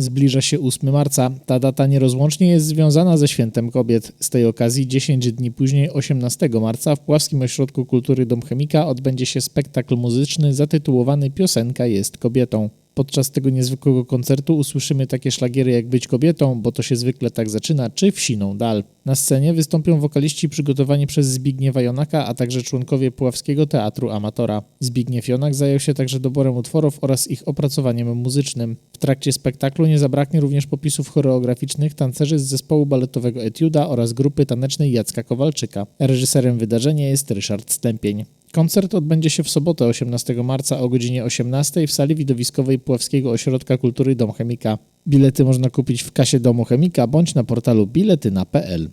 Zbliża się 8 marca. Ta data nierozłącznie jest związana ze Świętem Kobiet. Z tej okazji 10 dni później, 18 marca, w Puławskim Ośrodku Kultury Dom Chemika odbędzie się spektakl muzyczny zatytułowany Piosenka jest kobietą. Podczas tego niezwykłego koncertu usłyszymy takie szlagiery jak Być kobietą, bo to się zwykle tak zaczyna, czy Wsiną dal. Na scenie wystąpią wokaliści przygotowani przez Zbigniewa Jonaka, a także członkowie Puławskiego Teatru Amatora. Zbigniew Jonak zajął się także doborem utworów oraz ich opracowaniem muzycznym. W trakcie spektaklu nie zabraknie również popisów choreograficznych tancerzy z zespołu baletowego Etiuda oraz grupy tanecznej Jacka Kowalczyka. Reżyserem wydarzenia jest Ryszard Stępień. Koncert odbędzie się w sobotę 18 marca o godzinie 18 w sali widowiskowej Puławskiego Ośrodka Kultury Dom Chemika. Bilety można kupić w kasie Domu Chemika bądź na portalu biletyna.pl.